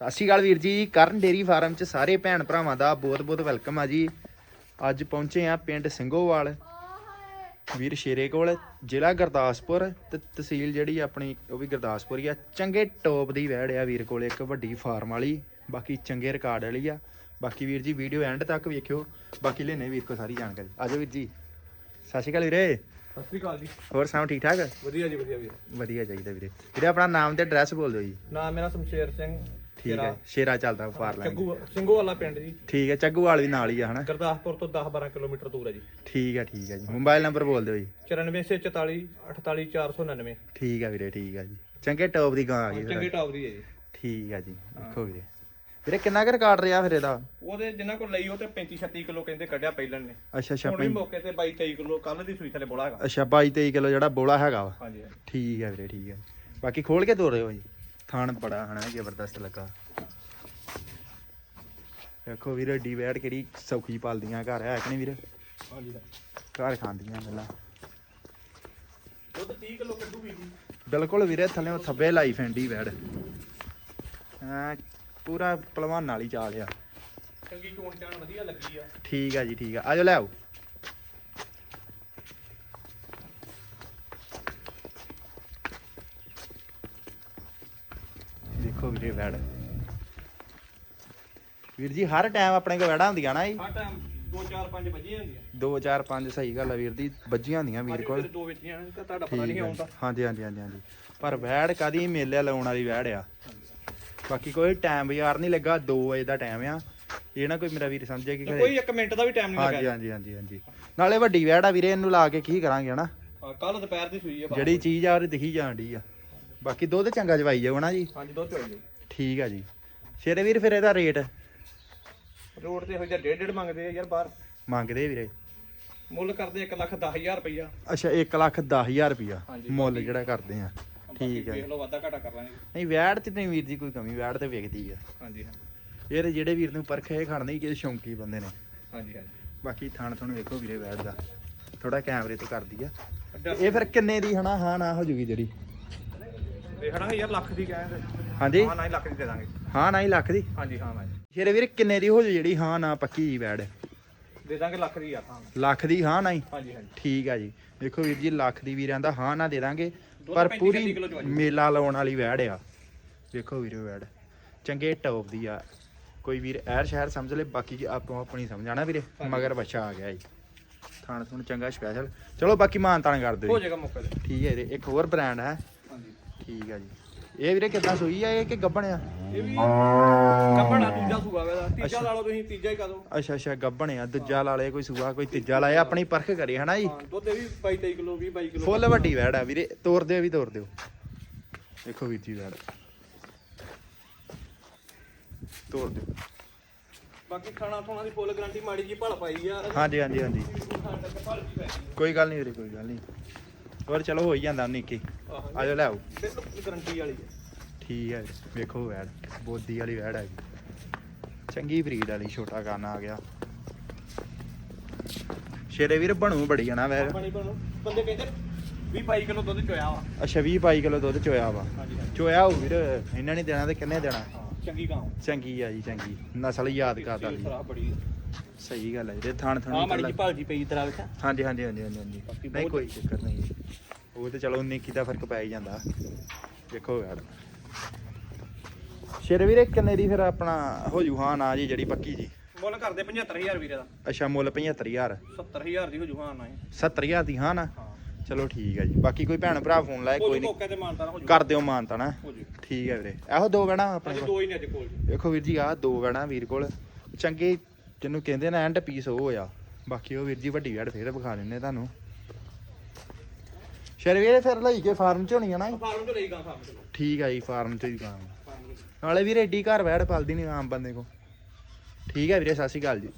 ਸਤਿ ਸ਼੍ਰੀ ਅਕਾਲ ਵੀਰ ਜੀ। ਕਰਨ ਡੇਰੀ ਫਾਰਮ 'ਚ ਸਾਰੇ ਭੈਣ ਭਰਾਵਾਂ ਦਾ ਬਹੁਤ-ਬਹੁਤ ਵੈਲਕਮ ਆ ਜੀ। ਅੱਜ ਪਹੁੰਚੇ ਆ ਪਿੰਡ ਸਿੰਘੋਵਾਲ। ਵੀਰ ਸ਼ੇਰੇ ਕੋਲ ਜ਼ਿਲ੍ਹਾ ਗੁਰਦਾਸਪੁਰ ਤੇ ਤਹਿਸੀਲ ਜਿਹੜੀ ਆਪਣੀ ਉਹ ਵੀ ਗੁਰਦਾਸਪੁਰ ਹੀ ਆ। ਚੰਗੇ ਟੌਪ ਦੀ ਵੈੜ ਆ ਵੀਰ ਕੋਲ ਇੱਕ ਵੱਡੀ ਫਾਰਮ ਵਾਲੀ ਬਾਕੀ ਚੰਗੇ ਰਿਕਾਰਡ ਵਾਲੀ ਆ। ਬਾਕੀ ਵੀਰ ਜੀ ਵੀਡੀਓ ਐਂਡ ਤੱਕ ਵੇਖਿਓ ਬਾਕੀ ਲੈਣੇ ਵੀਰ ਕੋ ਸਾਰੀ ਜਾਣਕਾਰੀ। ਆਜੋ ਵੀਰ ਜੀ। ਸਤਿ ਸ਼੍ਰੀ ਅਕਾਲ ਵੀਰੇ। ਸਤਿ ਸ੍ਰੀ ਅਕਾਲ ਜੀ। ਹੋਰ ਸੁਣਾਓ ਠੀਕ ਠਾਕ? ਵਧੀਆ ਜੀ ਵਧੀਆ ਵੀਰ। ਵਧੀਆ ਚਾਹੀਦਾ ਵੀਰੇ। ਵੀਰੇ ਆਪਣਾ ਨਾਮ ਤੇ ਐਡਰੈਸ ਬੋਲ ਦਿਓ ਜੀ। ਨਾਮ ਮੇਰਾ ਸ਼ਮਸ਼ੇਰ ਸਿੰਘ। ਠੀਕ ਹੈ ਸ਼ੇਰਾ ਚੱਲਦਾ ਪਾਰ ਲਾਂਗੇ ਚੱਗੂ ਸਿੰਘੋ ਵਾਲਾ ਪਿੰਡ ਜੀ। ਠੀਕ ਹੈ ਚੱਗੂਵਾਲ ਵੀ ਨਾਲ ਹੀ ਆ ਹਨਾ? ਗੁਰਦਾਸਪੁਰ ਤੋਂ 10 12 ਕਿਲੋਮੀਟਰ ਦੂਰ ਹੈ ਜੀ। ਠੀਕ ਹੈ ਠੀਕ ਹੈ ਜੀ। ਮੋਬਾਈਲ ਨੰਬਰ ਬੋਲ ਦਿਓ ਜੀ। 9444 48499 ਠੀਕ ਹੈ ਵੀਰੇ ਠੀਕ ਹੈ ਜੀ। ਚੰਗੇ ਟੌਪ ਦੀ ਗਾਂ ਆ ਗਈ ਚੰਗੇ ਟਾਪ ਦੀ ਹੈ ਜੀ। ਠੀਕ ਹੈ ਜੀ ਦੇਖੋ ਵੀਰੇ। ਵੀਰੇ ਕਿੰਨਾ ਕੁ ਰਿਕਾਰਡ ਰਿਹਾ ਫਿਰ ਇਹਦਾ? ਉਹਦੇ ਜਿੰਨਾ ਕੋਲ ਲਈ ਉਹ ਤੇ 35 36 ਕਿਲੋ ਕਹਿੰਦੇ ਕੱਢਿਆ ਪਹਿਲਾਂ ਨੇ। ਅੱਛਾ ਅੱਛਾ ਹੁਣ ਮੌਕੇ ਤੇ 22 23 ਕਿਲੋ ਕੱਲ ਦੀ ਸੂਈ ਥਲੇ ਬੋਲਾ ਹੈਗਾ। ਅੱਛਾ 22 23 ਕਿਲੋ ਜਿਹੜਾ ਬੋਲਾ ਹੈਗਾ ਵਾ। ਹਾਂਜੀ। ਠੀਕ ਹੈ ਵੀਰੇ ਠੀਕ ਹੈ। ਬਾਕੀ ਖੋਲ ਕੇ ਤੋਰ ਦਿਓ ਜੀ। ਥਾਣ ਬੜਾ ਹਨਾ ਜ਼ਬਰਦਸਤ ਲੱਗਾ। ਦੇਖੋ ਵੀਰੇ ਡੀ ਵੈਟ ਕਿਹੜੀ ਸੌਖੀ ਪਾਲਦੀਆਂ ਘਰ ਹੈ ਕਿ ਨਹੀਂ ਵੀਰੇ? ਹਾਂਜੀ ਘਰ ਖਾਂਦੀਆਂ ਗੱਲਾਂ ਦੁੱਧ 30 ਕਿਲੋ ਕੱਢੂਗੀ ਜੀ। ਬਿਲਕੁਲ ਵੀਰੇ ਥੱਲੇ ਥੱਬੇ ਲਾਈ ਫੈਂਡੀ ਹਾਂ ਪੂਰਾ ਪਹਿਲਵਾਨ ਵਾਲੀ ਚਾਲ ਆ। ਚੰਗੀ ਚੋਣ ਚਾਣ ਵਧੀਆ ਲੱਗੀ ਆ। ਠੀਕ ਆ ਜੀ ਠੀਕ ਆ। ਆਜੋ ਲੈ ਆਓ। ਦੇਖੋ ਵੀਰੇ ਵੈੜ। ਵੀਰ ਜੀ ਹਰ ਟਾਈਮ ਆਪਣੇ ਕੋਲ ਵੈੜਾਂ ਹੁੰਦੀਆਂ ਨਾ ਜੀ? ਹਾਂ ਟਾਈਮ 2 4 5 ਵਜੇ ਹੁੰਦੀ ਆ 2 4 5 ਸਹੀ ਗੱਲ ਆ ਵੀਰ ਦੀ ਵੱਜੀਆਂ ਹੁੰਦੀਆਂ ਵੀਰ ਕੋਲ। ਦੋ ਵੇਚੀਆਂ ਤਾਂ ਤੁਹਾਡਾ ਪਤਾ ਨਹੀਂ। ਆਉਂਦਾ। ਹਾਂਜੀ ਹਾਂਜੀ ਹਾਂਜੀ ਹਾਂਜੀ। ਪਰ ਵੈੜ ਕਦੀ ਮੇਲੇ ਲਾਉਣ ਵਾਲੀ ਵੈੜ ਆ। ਬਾਕੀ ਕੋਈ ਟਾਈਮ ਬਾਜ਼ਾਰ ਨਹੀਂ ਲੱਗਾ 2 ਵਜੇ ਦਾ ਟਾਈਮ ਆ। ਇਹ ਨਾ ਕੋਈ ਮੇਰਾ ਵੀਰ ਸਮਝੇ ਕਿ ਕੋਈ 1 ਮਿੰਟ ਦਾ ਵੀ ਟਾਈਮ ਨਹੀਂ ਲੱਗਾ ਹਾਂਜੀ ਹਾਂਜੀ ਹਾਂਜੀ। ਨਾਲੇ ਵੱਡੀ ਵੈੜ ਆ ਵੀਰੇ ਇਹਨੂੰ ਲਾ ਕੇ ਕੀ ਕਰਾਂਗੇ ਹਨਾ? ਕੱਲ ਦੁਪਹਿਰ ਦੀ ਸੂਈ ਆ। ਜਿਹੜੀ ਚੀਜ਼ ਆ ਉਹ ਦਿਖੀ ਜਾਣ ਡਈ ਆ। ਬਾਕੀ ਦੁੱਧ ਚੰਗਾ ਜਵਾਈ ਜਾਓ ਨਾ ਜੀ? ਹਾਂਜੀ ਦੁੱਧ ਚੋਈ ਜੀ ਠੀਕ ਆ ਜੀ। ਸ਼ੇਰੇ ਵੀਰ ਫਿਰ ਇਹਦਾ ਰੇਟ? ਰੋਡ ਤੇ ਇਹੋ ਜਿਹਾ ਡੇਢ ਡੇਢ ਮੰਗਦੇ ਆ ਯਾਰ ਬਾਹਰ। ਮੰਗਦੇ ਵੀਰੇ। ਮੁੱਲ ਕਰਦੇ 1 ਲੱਖ 10000 ਰੁਪਈਆ। ਅੱਛਾ 1 ਲੱਖ 10000 ਰੁਪਿਆ ਹਾਂਜੀ, ਮੁੱਲ ਜਿਹੜਾ ਕਰਦੇ ਆ। ਠੀਕ ਹੈ ਵੇਖ ਲਓ ਵਾਧਾ ਘਾਟਾ ਕਰ ਲਾਂਗੇ। ਨਹੀਂ ਵੈੜ ਤੇ ਨਹੀਂ ਵੀਰ ਜੀ ਕੋਈ ਕਮੀ ਵੈੜ ਤੇ ਵਿਕਦੀ ਆ। ਹਾਂਜੀ ਹਾਂ। ਇਹ ਜਿਹੜੇ ਵੀਰ ਨੂੰ ਪਰਖੇ ਖੜਨੇ ਹੀ ਕਿ ਸ਼ੌਂਕੀ ਬੰਦੇ ਨੇ। ਹਾਂਜੀ ਹਾਂਜੀ। ਬਾਕੀ ਥਣ ਥਣ ਵੇਖੋ ਵੀਰੇ ਵੈੜ ਦਾ। ਥੋੜਾ ਕੈਮਰੇ ਤੇ ਕਰਦੀ ਆ। ਇਹ ਫਿਰ ਕਿੰਨੇ ਦੀ ਹਨਾ ਹਾਂ ਨਾ ਹੋ ਜੂਗੀ ਜਿਹੜੀ। ਦੇਖਣਾ ਯਾਰ ਲੱਖ ਦੀ ਕਹਿੰਦੇ ਹਾਂਜੀ। ਹਾਂ ਨਾ ਲੱਖ ਦੀ ਦੇ ਦਾਂਗੇ। ਹਾਂ ਨਾ ਹੀ ਲੱਖ ਦੀ। ਹਾਂਜੀ ਹਾਂ ਨਾ ਜੀ। ਸ਼ੇਰੇ ਵੀਰ ਕਿੰਨੇ ਦੀ ਹੋ ਜੂ ਜਿਹੜੀ ਹਾਂ ਨਾ ਪੱਕੀ ਜੀ ਵੈੜ? ਦੇ ਦਾਂਗੇ ਲੱਖ ਦੀ ਯਾਰ ਹਾਂ। ਲੱਖ ਦੀ ਹਾਂ ਨਾ ਹੀ ਹਾਂਜੀ ਹਾਂਜੀ। ਠੀਕ ਆ ਜੀ। ਦੇਖੋ ਵੀਰ ਜੀ ਲੱਖ ਦੀ ਵੀਰਾਂ ਦਾ ਹਾਂ ਨਾ ਦੇ ਦਾਂਗੇ। ਪਰ 35 ਪੂਰੀ। ਮੇਲਾ ਲਾਉਣ ਵਾਲੀ ਵੈੜ ਆ। ਦੇਖੋ ਵੀਰੋ ਵੈੜ। ਚੰਗੇ ਟੌਪ ਦੀ ਆ। ਕੋਈ ਵੀਰ ਐਰ ਸ਼ਹਿਰ ਸਮਝ ਲੈ ਬਾਕੀ ਆਪੋ ਆਪਣੀ ਸਮਝਾਣਾ ਵੀਰੇ। ਮਗਰ ਬੱਚਾ ਆ ਗਿਆ ਜੀ। ਥਾਣ ਥੁਣ ਚੰਗਾ ਸਪੈਸ਼ਲ ਚਲੋ ਬਾਕੀ ਮਾਨ ਤਾਨ ਕਰ ਹੋ ਦਿਓ। ਜਾਏਗਾ ਮੌਕੇ ਤੇ ਠੀਕ ਹੈ ਵੀਰੇ ਇੱਕ ਹੋਰ ਬ੍ਰਾਂਡ ਹੈ। ਠੀਕ ਆ ਜੀ। ਇਹ ਵੀਰੇ ਕਿੱਦਾਂ ਸੂਈ ਆ ਇਹ ਕਿ ਗੱਬਣ ਆ? ਇਹ ਵੀ ਕੱਪੜਾ ਦੂਜਾ ਸੂਆ ਵੇਦਾ ਤੀਜਾ। ਲਾ ਲਓ ਤੁਸੀਂ ਤੀਜਾ ਹੀ ਕਾ ਦੋ ਅੱਛਾ ਅੱਛਾ ਗੱਬਣ ਆ। ਦੂਜਾ ਲਾ ਲੇ ਕੋਈ ਸੂਆ ਕੋਈ ਤੀਜਾ ਲਾਇਆ ਆਪਣੀ ਪਰਖ ਕਰੀ ਹਨਾ ਜੀ? ਹਾਂ ਦੁੱਧ ਇਹ ਵੀ 22 23 ਕਿਲੋ 20 22 ਕਿਲੋ। ਫੁੱਲ ਵੱਡੀ ਵੈੜ ਆ ਵੀਰੇ ਤੋੜ ਦਿਓ ਵੀ ਤੋੜ ਦਿਓ। ਦੇਖੋ ਵੀਰ ਜੀ ਵੈੜ। ਤੋੜ ਦਿਓ। ਬਾਕੀ ਖਾਣਾ ਥੋਣਾ ਦੀ ਫੁੱਲ ਗਾਰੰਟੀ ਮਾੜੀ ਜੀ ਭਲ ਪਾਈ ਆ। ਹਾਂਜੀ ਹਾਂਜੀ ਹਾਂਜੀ। ਕੋਈ ਗੱਲ ਨਹੀਂ ਵੀਰੇ ਕੋਈ ਗੱਲ ਨਹੀਂ। ਹੋਰ ਚਲੋ ਹੋ ਹੀ ਜਾਂਦਾ ਨਿੱਕੀ। ਆਹੋ। ਆਜੋ ਲੈ ਆਓ। ਬਿਲਕੁਲ ਗਾਰੰਟੀ ਵਾਲੀ ਹੈ। ਠੀਕ ਹੈ। ਵੇਖੋ ਵੈੜ ਬੋਦੀ ਵਾਲੀ ਵੈੜ ਹੈਗੀ ਚੰਗੀ ਬਰੀਡ ਵਾਲੀ ਛੋਟਾ ਕਾਨਾ ਆ ਗਿਆ। ਸ਼ੇਰੇ ਵੀਰ ਬਣੂ ਬੜੀ ਆ ਨਾ ਪਾਣੀ ਬਣੋ ਬੰਦੇ ਕਹਿੰਦੇ 20 22 ਕਿਲੋ ਦੁੱਧ ਚੋਇਆ ਵਾ। ਅੱਛਾ 20 22 ਕਿਲੋ ਦੁੱਧ ਚੋਇਆ ਵਾ। ਹਾਂਜੀ ਹਾਂਜੀ। ਚੋਇਆ ਹੋਊ ਵੀਰ ਇਹਨਾਂ ਨਹੀਂ ਦੇਣਾ ਤੇ ਕਿੰਨੇ ਦੇਣਾ? ਹਾਂ ਚੰਗੀ ਗਾਂ ਚੰਗੀ ਆ ਜੀ ਚੰਗੀ। ਨਸਲ ਯਾਦ ਕਰਦਾ ਜੀ ਬੜੀ ਸਹੀ ਗੱਲ ਹੈ ਵੀਰੇ ਥਾਣ ਆ ਥਾਣੀ ਮਾੜੀ ਜੀ ਭਲ ਜੀ ਪਈ ਤਰਾ ਵਿੱਚ। ਹਾਂਜੀ ਹਾਂਜੀ ਹਾਂਜੀ ਹਾਂਜੀ ਹਾਂਜੀ। ਬਾਕੀ ਨਹੀਂ ਬਹੁਤ ਕੋਈ ਚੱਕਰ ਨਹੀਂ। ਜੀ। ਉਹ ਤੇ ਚਲੋ ਨਿੱਕੀ ਦਾ ਫ਼ਰਕ ਪੈ ਹੀ ਜਾਂਦਾ। ਦੇਖੋ ਯਾਰ। ਸ਼ੇਰ ਵੀਰੇ ਕਿੰਨੇ ਦੀ ਫਿਰ ਆਪਣਾ ਹੋ ਜੂ? ਹਾਂ ਨਾ ਜੀ ਜਿਹੜੀ ਪੱਕੀ ਜੀ। ਮੁੱਲ ਕਰਦੇ 75000 ਵੀਰੇ ਦਾ। ਅੱਛਾ ਮੁੱਲ 75000 70000 ਦੀ ਹੋ ਜੂ ਹਾਂ ਨਾ ਇਹ। 70000 ਦੀ ਹਾਂ ਨਾ? ਚਲੋ ਠੀਕ ਹੈ ਜੀ। ਬਾਕੀ ਕੋਈ ਭੈਣ ਭਰਾ ਫੋਨ ਲਾਏ ਕੋਈ ਨਹੀਂ ਕਰ ਦਿਓ ਮਾਨਤਾ ਨਾ ਠੀਕ ਹੈ ਵੀਰੇ। ਇਹੋ ਦੋ ਵੈਣਾ ਆਪਣੇ ਕੋਲ। ਦੋ ਹੀ ਨੇ ਅੱਜ ਕੋਲ ਦੇਖੋ ਵੀਰ ਜੀ ਆਹ ਦੋ ਵੈਣਾ ਵੀਰ ਕੋਲ। ਚੰਗੇ ਜਿਹਨੂੰ ਕਹਿੰਦੇ ਨਾ ਐਂਡ ਪੀਸ ਉਹ ਆ। ਬਾਕੀ ਉਹ ਵੀਰ ਜੀ ਵੱਡੀ ਵੈੜ ਫੇਰ ਵਿਖਾ ਦਿੰਨੇ ਤੁਹਾਨੂੰ। ਸ਼ੇਰ ਵੀਰੇ ਫਿਰ ਲਈ ਕੇ ਫਾਰਮ ਚ ਹੋਣੀ ਆ ਨਾ? ਫਾਰਮ ਤੋਂ ਲਈ ਗਾਂ ਫਾਰਮ ਤੋਂ ਠੀਕ ਆ ਜੀ ਫਾਰਮ ਤੇ ਹੀ ਫਾਰਮ ਤੋਂ ਨਾਲੇ ਵੀਰੇ ਏਡੀ ਘਰ ਵੈੜ ਪਲਦੀ ਨਹੀਂ ਆਮ ਬੰਦੇ ਕੋ ਠੀਕ ਹੈ ਵੀਰੇ ਸਤਿ ਸ਼੍ਰੀ ਅਕਾਲ ਜੀ।